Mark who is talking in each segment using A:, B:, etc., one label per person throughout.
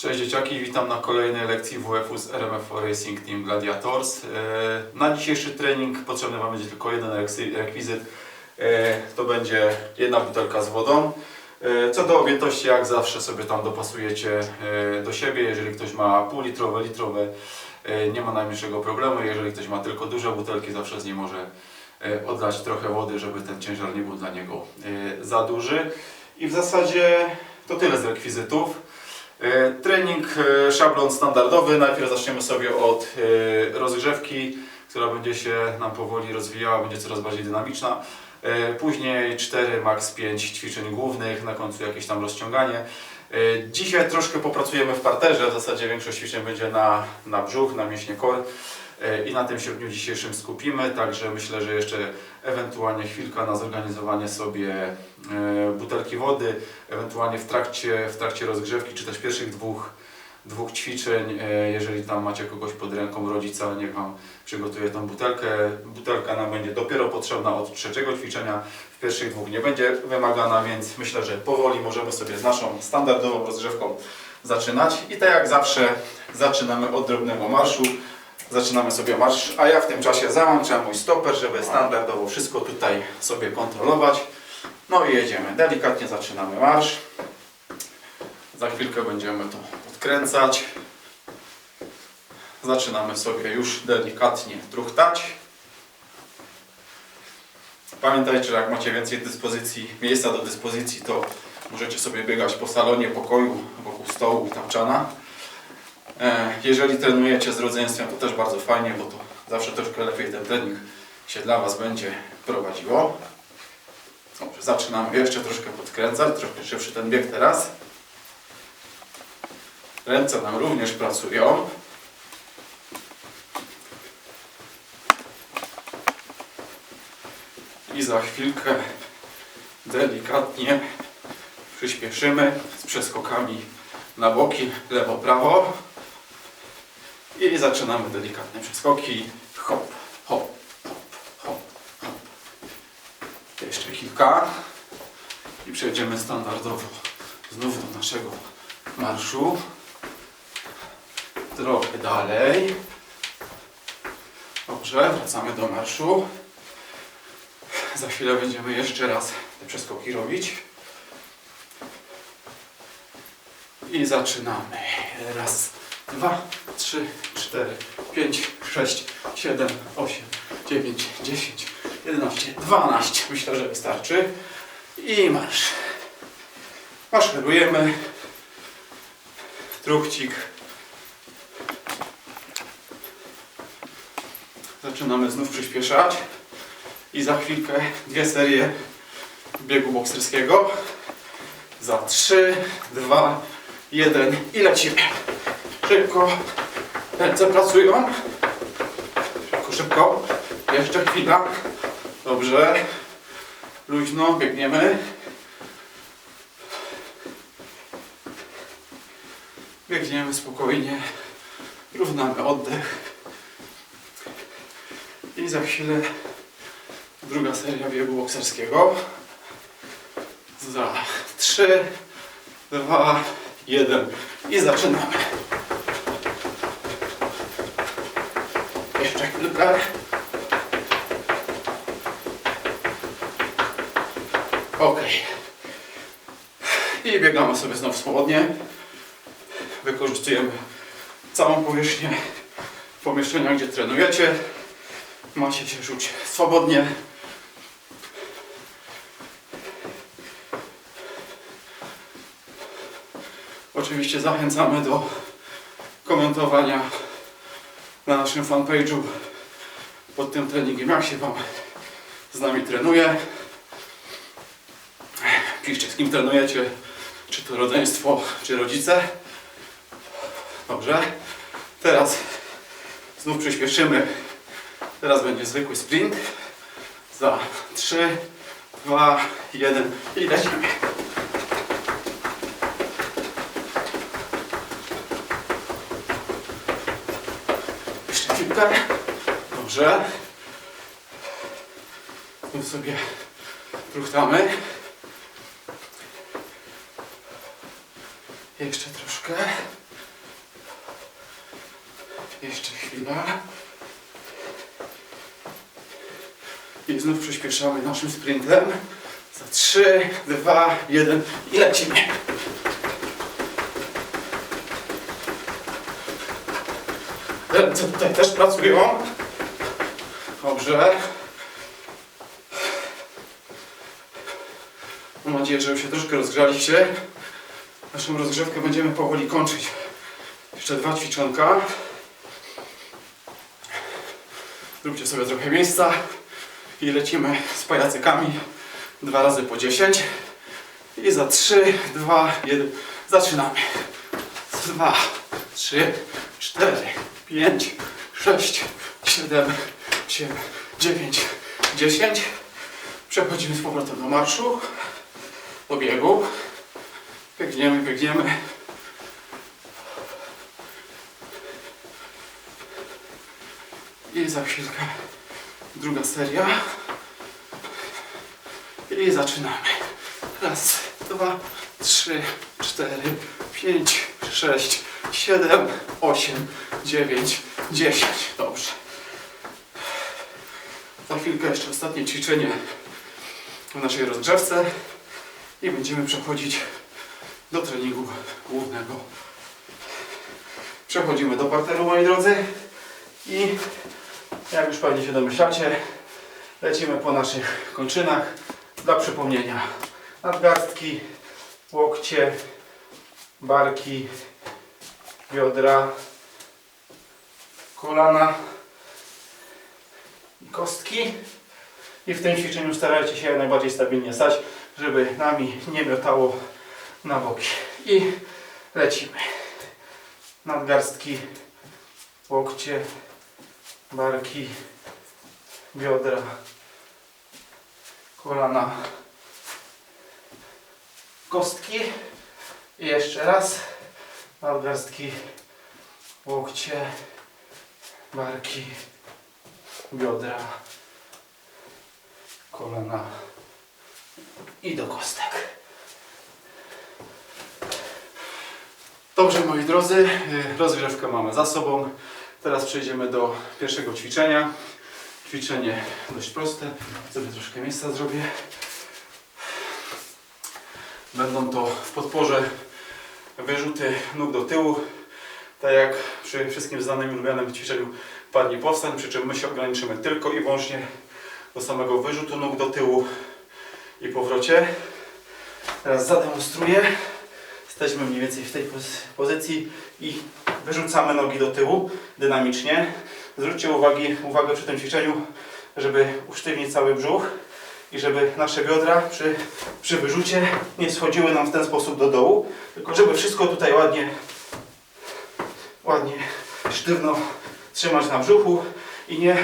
A: Cześć dzieciaki, witam na kolejnej lekcji WF z RMF Racing Team Gladiators. E, Na dzisiejszy trening potrzebny Wam będzie tylko jeden rekwizyt. E, To będzie jedna butelka z wodą. E, Co do objętości, jak zawsze sobie tam dopasujecie do siebie. Jeżeli ktoś ma półlitrowe, litrowe, nie ma najmniejszego problemu. Jeżeli ktoś ma tylko duże butelki, zawsze z niej może odlać trochę wody, żeby ten ciężar nie był dla niego za duży. I w zasadzie to tyle z rekwizytów. E, Trening, e, szablon standardowy. Najpierw zaczniemy sobie od e, rozgrzewki, która będzie się nam powoli rozwijała, będzie coraz bardziej dynamiczna. Później 4, max 5 ćwiczeń głównych, na końcu jakieś tam rozciąganie. E, Dzisiaj troszkę popracujemy w parterze, w zasadzie większość ćwiczeń będzie na, na brzuch, na mięśnie core i na tym się w dniu dzisiejszym skupimy, także myślę, że jeszcze ewentualnie chwilka na zorganizowanie sobie e, butelki wody, ewentualnie w trakcie, w trakcie rozgrzewki, czy też pierwszych dwóch, dwóch ćwiczeń, e, jeżeli tam macie kogoś pod ręką, rodzica, niech Wam przygotuje tą butelkę. Butelka nam będzie dopiero potrzebna od trzeciego ćwiczenia, w pierwszych dwóch nie będzie wymagana, więc myślę, że powoli możemy sobie z naszą standardową rozgrzewką zaczynać. I tak jak zawsze zaczynamy od drobnego marszu. Zaczynamy sobie marsz, a ja w tym czasie załączam mój stoper, żeby standardowo wszystko tutaj sobie kontrolować. No i jedziemy. Delikatnie zaczynamy marsz. Za chwilkę będziemy to odkręcać. Zaczynamy sobie już delikatnie truchtać. Pamiętajcie, że jak macie więcej dyspozycji, miejsca do dyspozycji, to możecie sobie biegać po salonie, pokoju, wokół stołu tapczana. E, Jeżeli trenujecie z rodzeństwem, to też bardzo fajnie, bo to zawsze troszkę lepiej ten trening się dla Was będzie prowadziło. Dobrze, zaczynamy jeszcze troszkę podkręcać, troszkę szybszy ten bieg teraz. Ręce nam również pracują. I za chwilkę delikatnie przyspieszymy z przeskokami na boki, lewo, prawo. I zaczynamy delikatne przeskoki. Hop, hop, hop, hop, hop. Jeszcze kilka. I przejdziemy standardowo znów do naszego marszu. Trochę dalej. Dobrze, wracamy do marszu. Za chwilę będziemy jeszcze raz te przeskoki robić. I zaczynamy. Raz, dwa, trzy, cztery, pięć, sześć, siedem, osiem, dziewięć, dziesięć, jedenaście, dwanaście. Myślę, że wystarczy. I marsz. Maszerujemy. Truchcik. Zaczynamy znów przyspieszać. I za chwilkę dwie serie biegu bokserskiego. Za 3, 2, 1 i lecimy. Szybko. Ręce pracują. Szybko, szybko. Jeszcze chwila. Dobrze. Luźno, biegniemy. Biegniemy spokojnie. Równamy oddech. I za chwilę druga seria biegu bokserskiego. Za 3, 2, 1 i zaczynamy. Jeszcze chwilkę. Ok. I biegamy sobie znów swobodnie. Wykorzystujemy całą powierzchnię pomieszczenia, gdzie trenujecie. Macie się czuć swobodnie. Oczywiście zachęcamy do komentowania na naszym fanpage'u pod tym treningiem, jak się Wam z nami trenuje. Piszcie, z kim trenujecie, czy to rodzeństwo, czy rodzice. Dobrze. Teraz znów przyspieszymy. Teraz będzie zwykły sprint. Za 3, 2, 1 i lecimy. Jeszcze chwilkę. Dobrze. Znów sobie truchtamy. Jeszcze troszkę. Jeszcze chwila. I znów przyspieszamy naszym sprintem. Za 3, 2, 1 i lecimy. Ręce tutaj też pracują. Dobrze. Mam nadzieję, że już się troszkę rozgrzaliście. Naszą rozgrzewkę będziemy powoli kończyć. Jeszcze dwa ćwiczonka. Zróbcie sobie trochę miejsca i lecimy z pajacykami. Dwa razy po 10. I za 3, 2, 1. Zaczynamy. 2, 3, 4, 5, 6, 7, 8, 9, 10. Przechodzimy z powrotem do marszu, do biegu. Biegniemy, biegniemy. I za chwilkę druga seria. I zaczynamy. Raz, dwa, trzy, cztery, pięć, sześć, siedem, osiem, dziewięć, dziesięć. Dobrze. Za chwilkę jeszcze ostatnie ćwiczenie w naszej rozgrzewce i będziemy przechodzić do treningu głównego. Przechodzimy do parteru, moi drodzy. I jak już pewnie się domyślacie, lecimy po naszych kończynach. Dla przypomnienia, nadgarstki, łokcie, barki, biodra, kolana i kostki. I w tym ćwiczeniu starajcie się jak najbardziej stabilnie stać, żeby nami nie miotało na boki. I lecimy. Nadgarstki, łokcie, barki, biodra, kolana, kostki. I jeszcze raz. Nadgarstki, łokcie, barki, biodra, kolana i do kostek. Dobrze moi drodzy, y, rozgrzewkę mamy za sobą. Teraz przejdziemy do pierwszego ćwiczenia. Ćwiczenie dość proste. Sobie troszkę miejsca zrobię. Będą to w podporze wyrzuty nóg do tyłu. Tak jak przy wszystkim znanym i lubianym ćwiczeniu padnie powstań, przy czym my się ograniczymy tylko i wyłącznie do samego wyrzutu nóg do tyłu i powrocie. Teraz zademonstruję. Jesteśmy mniej więcej w tej poz- pozycji i wyrzucamy nogi do tyłu dynamicznie. Zwróćcie uwagi, uwagę przy tym ćwiczeniu, żeby usztywnić cały brzuch i żeby nasze biodra przy, przy wyrzucie nie schodziły nam w ten sposób do dołu, tylko żeby wszystko tutaj ładnie, ładnie sztywno trzymać na brzuchu i nie,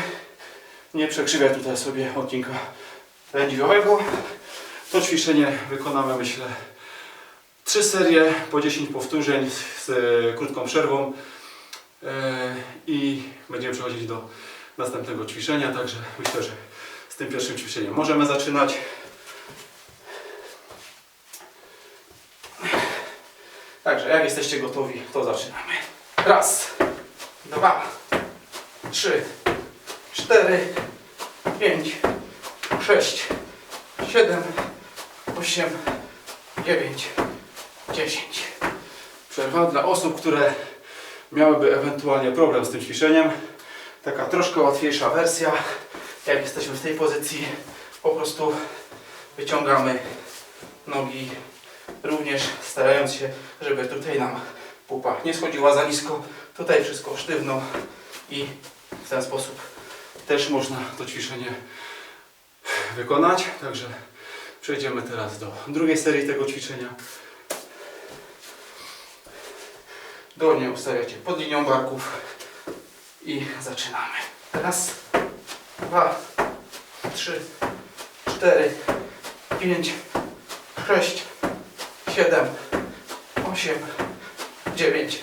A: nie przekrzywiać tutaj sobie odcinka lędźwiowego. To ćwiczenie wykonamy myślę trzy serie po 10 powtórzeń z e, krótką przerwą e, i będziemy przechodzić do następnego ćwiczenia, także myślę, że z tym pierwszym ćwiczeniem możemy zaczynać. Także jak jesteście gotowi, to zaczynamy. Raz, dwa, trzy, cztery, pięć, sześć, siedem, osiem, dziewięć, 10. Przerwa dla osób, które miałyby ewentualnie problem z tym ćwiczeniem. Taka troszkę łatwiejsza wersja. Jak jesteśmy w tej pozycji, po prostu wyciągamy nogi, również starając się, żeby tutaj nam pupa nie schodziła za nisko. Tutaj wszystko sztywno i w ten sposób też można to ćwiczenie wykonać. Także przejdziemy teraz do drugiej serii tego ćwiczenia. Dolnie ustawiacie pod linią barków i zaczynamy. Raz, dwa, trzy, cztery, pięć, sześć, siedem, osiem, dziewięć,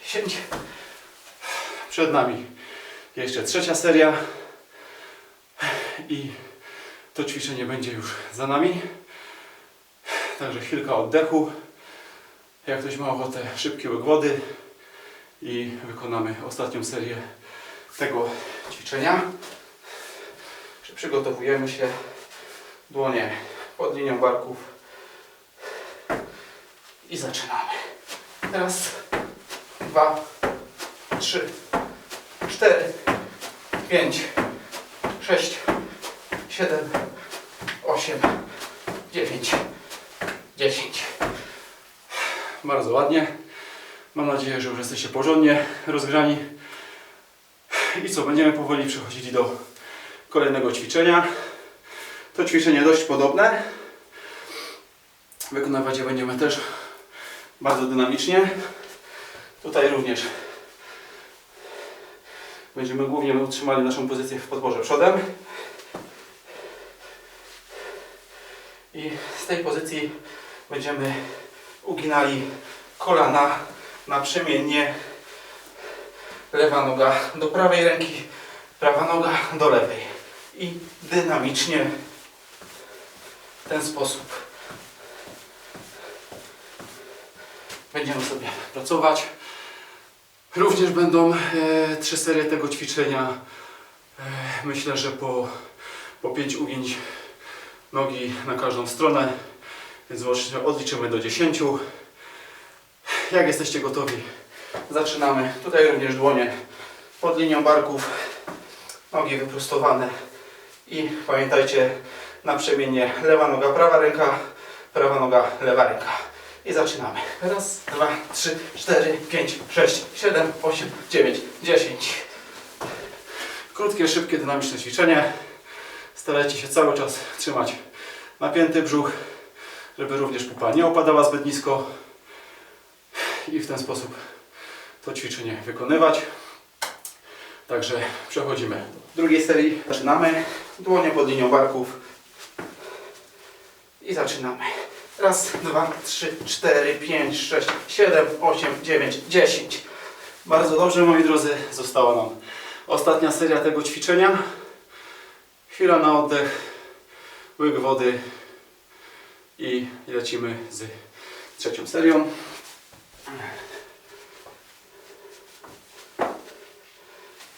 A: dziesięć. Przed nami jeszcze trzecia seria i to ćwiczenie będzie już za nami. Także chwilka oddechu. Jak ktoś ma ochotę, szybki łyk wody i wykonamy ostatnią serię tego ćwiczenia. Przygotowujemy się, dłonie pod linią barków i zaczynamy. Raz, dwa, trzy, cztery, pięć, sześć, siedem, osiem, dziewięć, dziesięć. Bardzo ładnie. Mam nadzieję, że już jesteście porządnie rozgrzani. I co, będziemy powoli przechodzili do kolejnego ćwiczenia. To ćwiczenie dość podobne. Wykonywać je będziemy też bardzo dynamicznie. Tutaj również będziemy głównie utrzymali naszą pozycję w podporze przodem. I z tej pozycji będziemy uginali kolana naprzemiennie. Lewa noga do prawej ręki, prawa noga do lewej. I dynamicznie w ten sposób będziemy sobie pracować. Również będą e, trzy serie tego ćwiczenia. E, myślę, że po, po pięć ugięć nogi na każdą stronę. Więc łącznie odliczymy do 10. Jak jesteście gotowi, zaczynamy. Tutaj również dłonie pod linią barków, nogi wyprostowane. I pamiętajcie, naprzemiennie lewa noga, prawa ręka, prawa noga, lewa ręka. I zaczynamy. Raz, dwa, trzy, cztery, pięć, sześć, siedem, osiem, dziewięć, dziesięć. Krótkie, szybkie, dynamiczne ćwiczenie. Starajcie się cały czas trzymać napięty brzuch, żeby również pupa nie opadała zbyt nisko. I w ten sposób to ćwiczenie wykonywać. Także przechodzimy do drugiej serii. Zaczynamy. Dłonie pod linią barków. I zaczynamy. Raz, dwa, trzy, cztery, pięć, sześć, siedem, osiem, dziewięć, dziesięć. Bardzo dobrze, moi drodzy. Została nam ostatnia seria tego ćwiczenia. Chwila na oddech, łyk wody i lecimy z trzecią serią.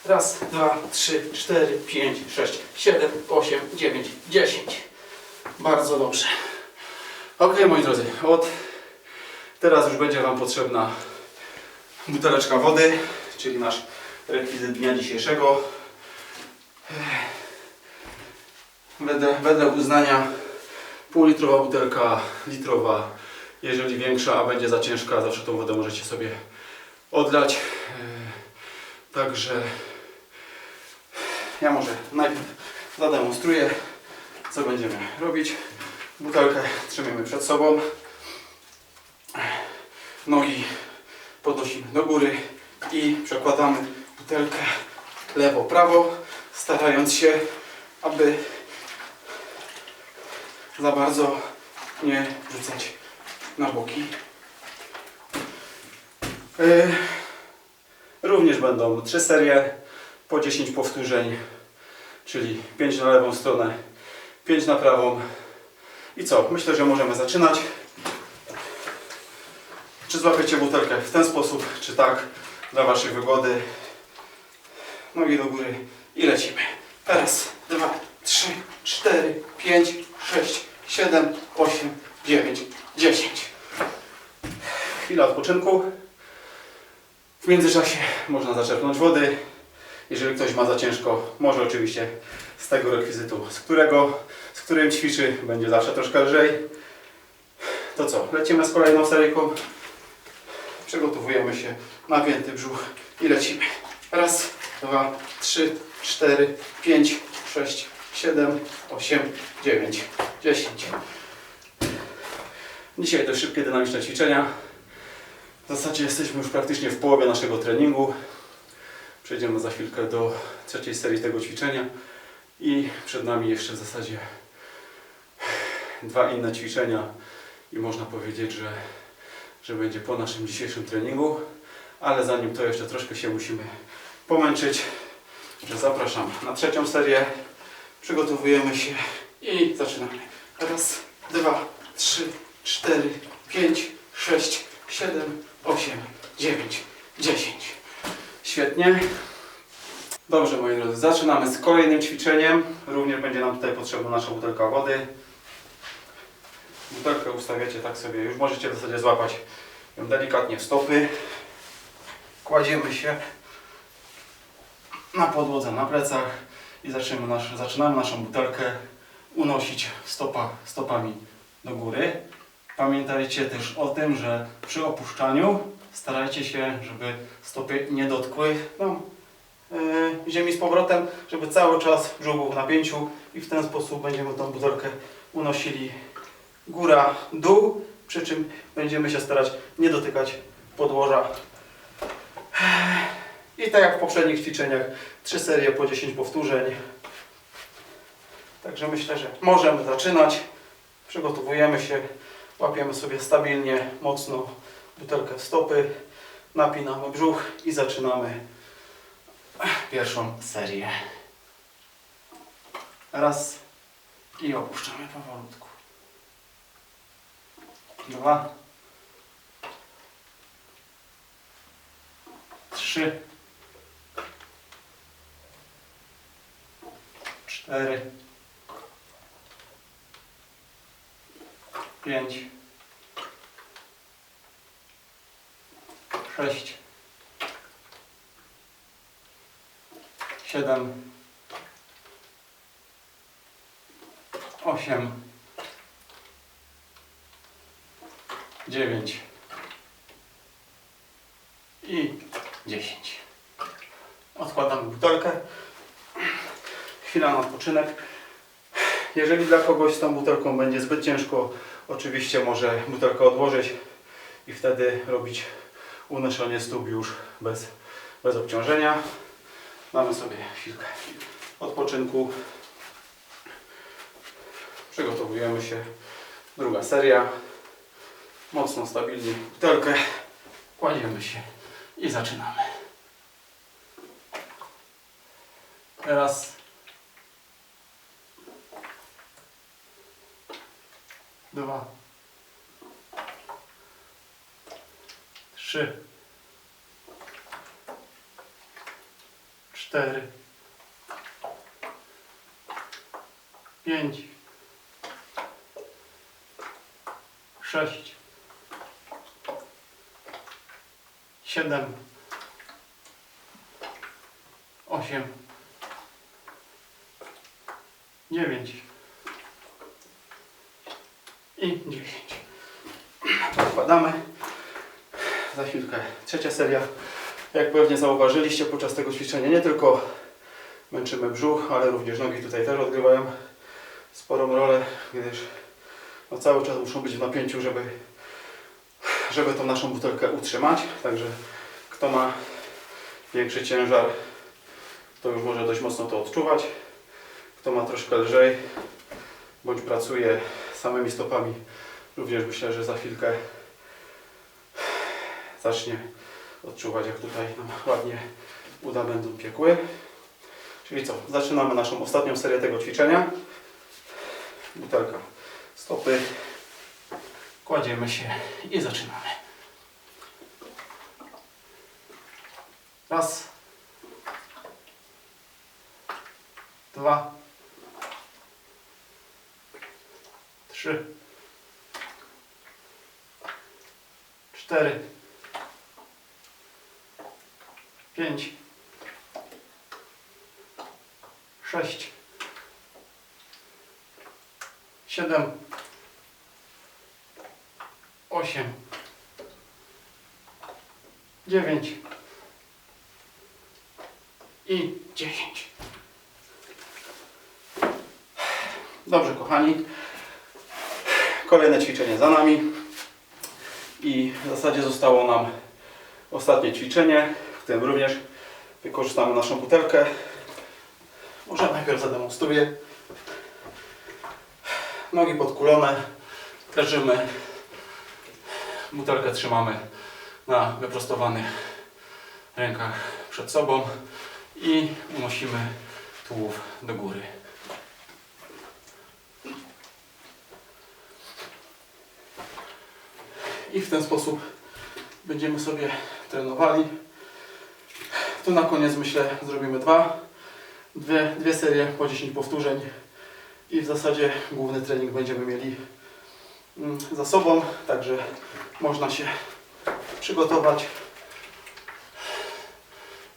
A: Raz, dwa, trzy, cztery, pięć, sześć, siedem, osiem, dziewięć, dziesięć. Bardzo dobrze. Ok, moi drodzy, od teraz już będzie Wam potrzebna buteleczka wody, czyli nasz rekwizyt dnia dzisiejszego. Wedle, wedle uznania półlitrowa butelka, litrowa, jeżeli większa, a będzie za ciężka, zawsze tą wodę możecie sobie odlać. E, Także ja może najpierw zademonstruję, co będziemy robić. Butelkę trzymamy przed sobą. Nogi podnosimy do góry i przekładamy butelkę lewo-prawo, starając się, aby za bardzo nie rzucać na boki. Yy, Również będą trzy serie po 10 powtórzeń, czyli 5 na lewą stronę, 5 na prawą. I co? Myślę, że możemy zaczynać. Czy złapiecie butelkę w ten sposób, czy tak, dla Waszej wygody. Nogi do góry i lecimy. Raz, dwa, trzy, cztery, pięć, sześć, siedem, osiem, dziewięć, dziesięć. Chwila odpoczynku. W międzyczasie można zaczerpnąć wody. Jeżeli ktoś ma za ciężko, może oczywiście z tego rekwizytu, z którego, z którym ćwiczy, będzie zawsze troszkę lżej. To co? Lecimy z kolejną seryjką. Przygotowujemy się, napięty brzuch i lecimy. Raz, dwa, trzy, cztery, pięć, sześć, siedem, osiem, dziewięć, dziesięć. Dzisiaj to szybkie, dynamiczne ćwiczenia. W zasadzie jesteśmy już praktycznie w połowie naszego treningu. Przejdziemy za chwilkę do trzeciej serii tego ćwiczenia i przed nami jeszcze w zasadzie dwa inne ćwiczenia i można powiedzieć, że, że będzie po naszym dzisiejszym treningu, ale zanim to jeszcze troszkę się musimy pomęczyć, zapraszam na trzecią serię, przygotowujemy się i zaczynamy. Raz, dwa, trzy, cztery, pięć, sześć, siedem, osiem, dziewięć, dziesięć. Świetnie. Dobrze moi drodzy, zaczynamy z kolejnym ćwiczeniem. Również będzie nam tutaj potrzebna nasza butelka wody. Butelkę ustawiacie tak sobie, już możecie w zasadzie złapać ją delikatnie w stopy. Kładziemy się na podłodze, na plecach i zaczynamy, nasz, zaczynamy naszą butelkę unosić stopa, stopami do góry. Pamiętajcie też o tym, że przy opuszczaniu starajcie się, żeby stopy nie dotkły no, yy, ziemi z powrotem, żeby cały czas brzuch był w napięciu i w ten sposób będziemy tą butelkę unosili góra, dół, przy czym będziemy się starać nie dotykać podłoża. I tak jak w poprzednich ćwiczeniach, trzy serie po 10 powtórzeń. Także myślę, że możemy zaczynać. Przygotowujemy się, łapiemy sobie stabilnie, mocno butelkę w stopy, napinamy brzuch i zaczynamy pierwszą serię. Raz i opuszczamy powolutku. Dwa. Trzy. Cztery. Pięć. Sześć. Siedem. Osiem. dziewięć i dziesięć. Odkładamy butelkę. Chwila na odpoczynek. Jeżeli dla kogoś z tą butelką będzie zbyt ciężko, oczywiście może butelkę odłożyć i wtedy robić unoszenie stóp już bez, bez obciążenia. Mamy sobie chwilkę odpoczynku. Przygotowujemy się. Druga seria mocno, stabilnie butelkę, kładziemy się i zaczynamy. Teraz dwa, trzy, cztery, pięć, sześć, siedem, osiem, dziewięć i dziesięć. Odkładamy. Za chwilkę trzecia seria. Jak pewnie zauważyliście podczas tego ćwiczenia, nie tylko męczymy brzuch, ale również nogi tutaj też odgrywają sporą rolę, gdyż no cały czas muszą być w napięciu, żeby żeby tą naszą butelkę utrzymać. Także kto ma większy ciężar, to już może dość mocno to odczuwać. Kto ma troszkę lżej, bądź pracuje samymi stopami, również myślę, że za chwilkę zacznie odczuwać, jak tutaj nam ładnie uda będą piekły. Czyli co, zaczynamy naszą ostatnią serię tego ćwiczenia. Butelka, stopy, kładziemy się i zaczynamy. Raz. Dwa. Trzy. Cztery. Pięć. Sześć. Siedem. osiem, dziewięć i dziesięć. Dobrze, kochani. Kolejne ćwiczenie za nami. I w zasadzie zostało nam ostatnie ćwiczenie, w którym również wykorzystamy naszą butelkę. Może najpierw zademonstruję. Nogi podkulone, leżymy Butelkę trzymamy na wyprostowanych rękach przed sobą i unosimy tułów do góry. I w ten sposób będziemy sobie trenowali
B: Tu na koniec myślę zrobimy dwa, dwie, dwie serie po 10 powtórzeń i w zasadzie główny trening będziemy mieli mm, za sobą, także można się przygotować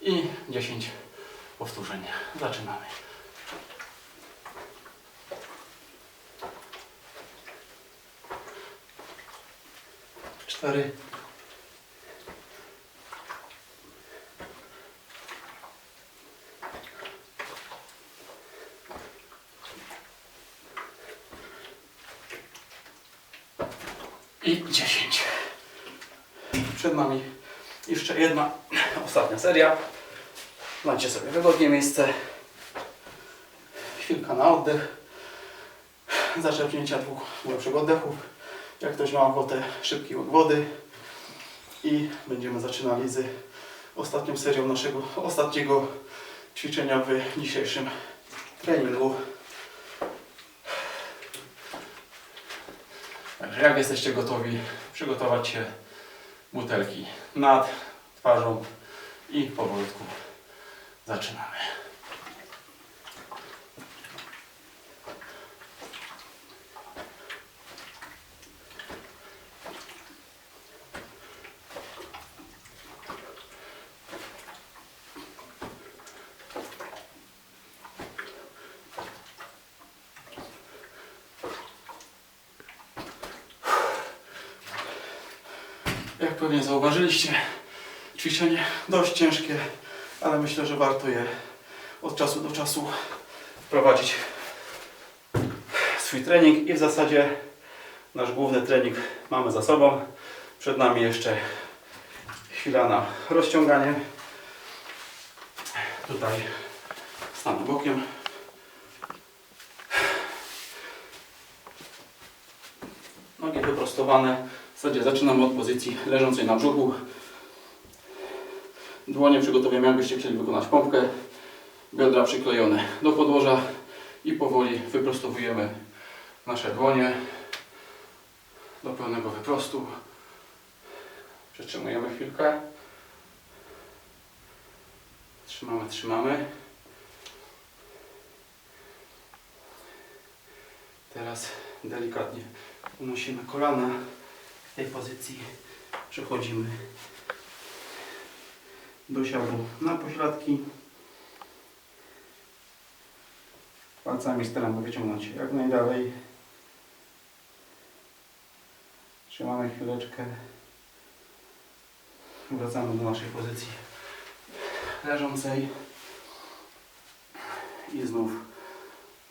B: i 10 powtórzeń. Zaczynamy. Cztery. I 10. Przed nami jeszcze jedna ostatnia seria. Znajdźcie sobie wygodnie miejsce. Chwilka na oddech. Zaczerpnięcia dwóch głębszych oddechów. Jak ktoś ma ochotę, szybki łyk wody. I będziemy zaczynali z ostatnią serią naszego ostatniego ćwiczenia w dzisiejszym treningu. Także jak jesteście gotowi przygotować się butelki nad twarzą i powolutku zaczynamy. Jak pewnie zauważyliście, ćwiczenie dość ciężkie, ale myślę, że warto je od czasu do czasu wprowadzić swój trening i w zasadzie nasz główny trening mamy za sobą. Przed nami jeszcze chwila na rozciąganie. Tutaj stanę bokiem. Nogi wyprostowane. Zasadzie zaczynamy od pozycji leżącej na brzuchu. Dłonie przygotowujemy, jakbyście chcieli wykonać pompkę. Biodra przyklejone do podłoża i powoli wyprostowujemy nasze dłonie do pełnego wyprostu. Przytrzymujemy chwilkę. Trzymamy, trzymamy. Teraz delikatnie unosimy kolana w tej pozycji. Przechodzimy do siadu na pośladki. Palcami staramy wyciągnąć jak najdalej. Trzymamy chwileczkę. Wracamy do naszej pozycji leżącej. I znów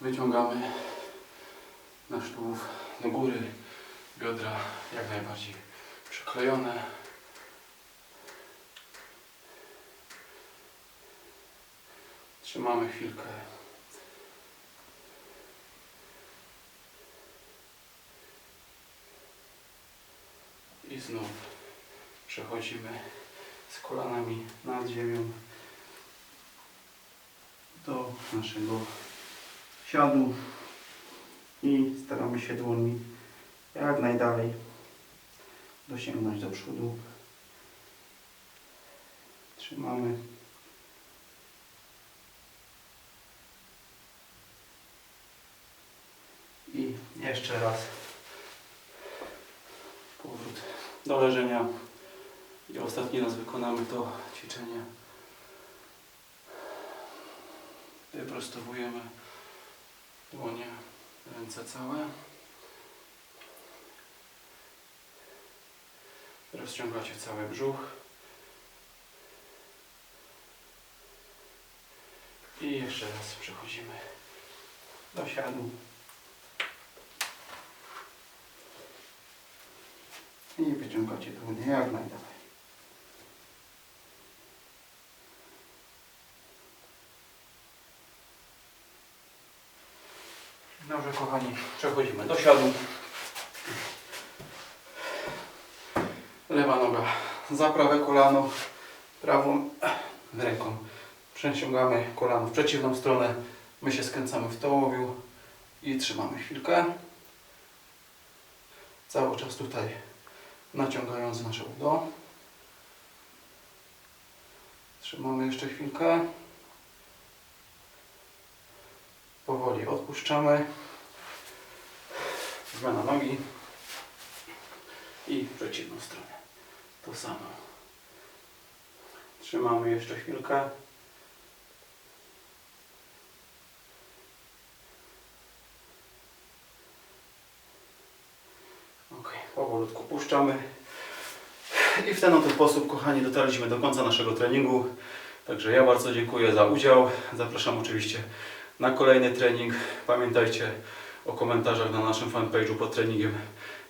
B: wyciągamy nasz tułów do góry. Biodra jak najbardziej przyklejone. Trzymamy chwilkę. I znów przechodzimy z kolanami nad ziemią do naszego siadu i staramy się dłońmi jak najdalej dosięgnąć do przodu. Trzymamy. I jeszcze raz powrót do leżenia. I ostatni raz wykonamy to ćwiczenie. Wyprostowujemy dłonie, ręce całe. Rozciągacie cały brzuch. I jeszcze raz przechodzimy do siadu. I wyciągacie dłonie jak najdalej. Dobrze kochani, przechodzimy do siadu. Lewa noga za prawe kolano, prawą ręką przeciągamy kolano w przeciwną stronę. My się skręcamy w tołowiu i trzymamy chwilkę. Cały czas tutaj naciągając nasze udo. Trzymamy jeszcze chwilkę. Powoli odpuszczamy. Zmiana nogi. I w przeciwną stronę. To samo. Trzymamy jeszcze chwilkę. Ok, powolutku puszczamy. I w ten oto sposób, kochani, dotarliśmy do końca naszego treningu. Także ja bardzo dziękuję za udział. Zapraszam oczywiście na kolejny trening. Pamiętajcie o komentarzach na naszym fanpage'u pod treningiem,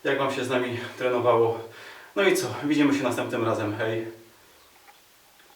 B: jak Wam się z nami trenowało. No i co, widzimy się następnym razem. Hej!